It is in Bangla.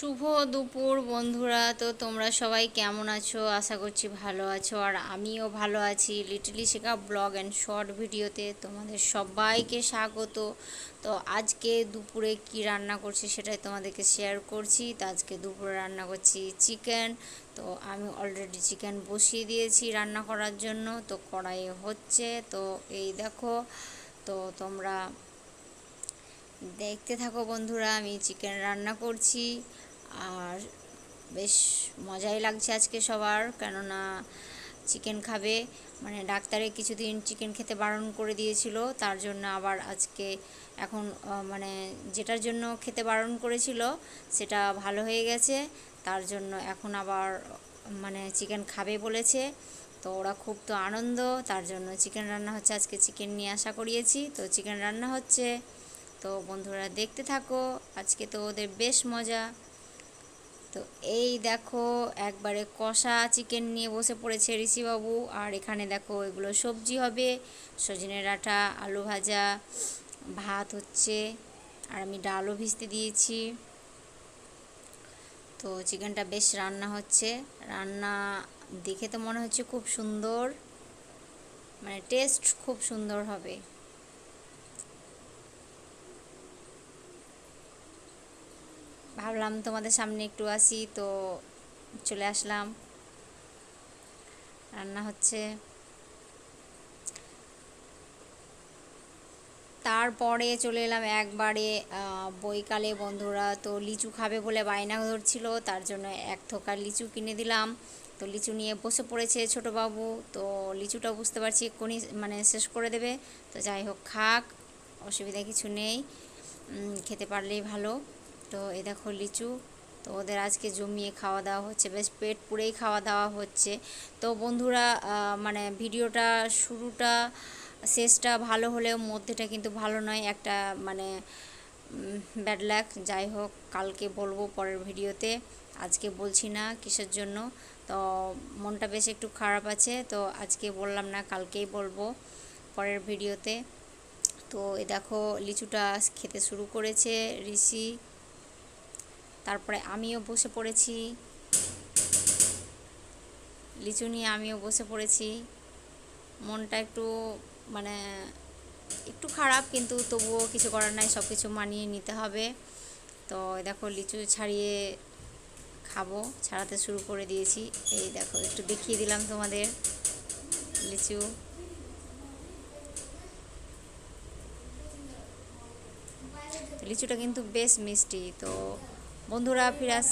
শুভ দুপুর বন্ধুরা। তো তোমরা সবাই কেমন আছো? আশা করছি ভালো আছো। আর আমিও ভালো আছি। লিটলি শেখা ব্লগ অ্যান্ড শর্ট ভিডিওতে তোমাদের সবাইকে স্বাগত। তো আজকে দুপুরে কি রান্না করছি সেটাই তোমাদেরকে শেয়ার করছি। তো আজকে দুপুরে রান্না করছি চিকেন তো আমি অলরেডি চিকেন বসিয়ে দিয়েছি রান্না করার জন্য। তো কড়াইয়ে হচ্ছে। তো এই দেখো, তো তোমরা দেখতে থাকো বন্ধুরা, আমি চিকেন রান্না করছি। আর বেশ মজাই লাগছে আজকে সবার, কেননা চিকেন খাবে। মানে ডাক্তারে কিছুদিন চিকেন খেতে বারণ করে দিয়েছিল, তার জন্য আবার আজকে এখন মানে যেটার জন্য খেতে বারণ করেছিল, সেটা ভালো হয়ে গেছে। তার জন্য এখন আবার মানে চিকেন খাবে বলেছে। তো ওরা খুব তো আনন্দ, তার জন্য চিকেন রান্না হচ্ছে, আজকে চিকেন নিয়ে আসা করিয়েছি। তো চিকেন রান্না হচ্ছে। তো বন্ধুরা দেখতে থাকো, আজকে তো ওদের বেশ মজা। তো এই দেখো, একবারে কষা চিকেন নিয়ে বসে পড়েছে ঋষিবাবু। আর এখানে দেখো, এগুলো সবজি হবে। সজনে ডাঁটা, আলু ভাজা, ভাত হচ্ছে। আর আমি ডালও ভিজতে দিয়েছি। তো চিকেনটা বেশ রান্না হচ্ছে। রান্না দেখে তো মনে হচ্ছে খুব সুন্দর। মানে টেস্ট খুব সুন্দর হবে। ভাবলাম তোমাদের সামনে একটু আসি, তো চলে আসলাম। রান্না হচ্ছে। তারপরে চলে এলাম একবারে বৈকালে বন্ধুরা, তো লিচু খাবে বলে বায়না ধরছিল, তার জন্য এক থোকা লিচু কিনে দিলাম। তো লিচু নিয়ে বসে পড়েছে ছোটো বাবু তো লিচুটা বুঝতে পারছি এক্ষুনি মানে শেষ করে দেবে। তো যাই হোক, খাক, অসুবিধা কিছু নেই। খেতে পারলেই ভালো। তো এই দেখো লিচু, তো ওদের আজকে জমিয়ে খাওয়া দাওয়া হচ্ছে, বেশ পেট পুড়েই খাওয়া দাওয়া হচ্ছে। তো বন্ধুরা মানে ভিডিওটা শুরুটা, শেষটা ভালো হলেও মধ্যেটা কিন্তু ভালো নয়, একটা মানে ব্যাড লাক যাই হোক, কালকে বলব পরের ভিডিওতে, আজকে বলছি না কিসের জন্য। তো মনটা বেশ একটু খারাপ আছে, তো আজকে বললাম না, কালকেই বলব পরের ভিডিওতে। তো এ দেখো, লিচুটা খেতে শুরু করেছে ঋষি। তারপরে আমিও বসে পড়েছি। লিচু নিয়ে আমিও বসে পড়েছি। মনটা একটু মানে একটু খারাপ, কিন্তু তবুও কিছু করার নাই সব কিছু মানিয়ে নিতে হবে। তো দেখো, লিচু ছাড়িয়ে খাব, ছাড়াতে শুরু করে দিয়েছি। এই দেখো, একটু দেখিয়ে দিলাম তোমাদের লিচু। লিচুটা কিন্তু বেশ মিষ্টি, তো বন্ধুরা ফিরে আস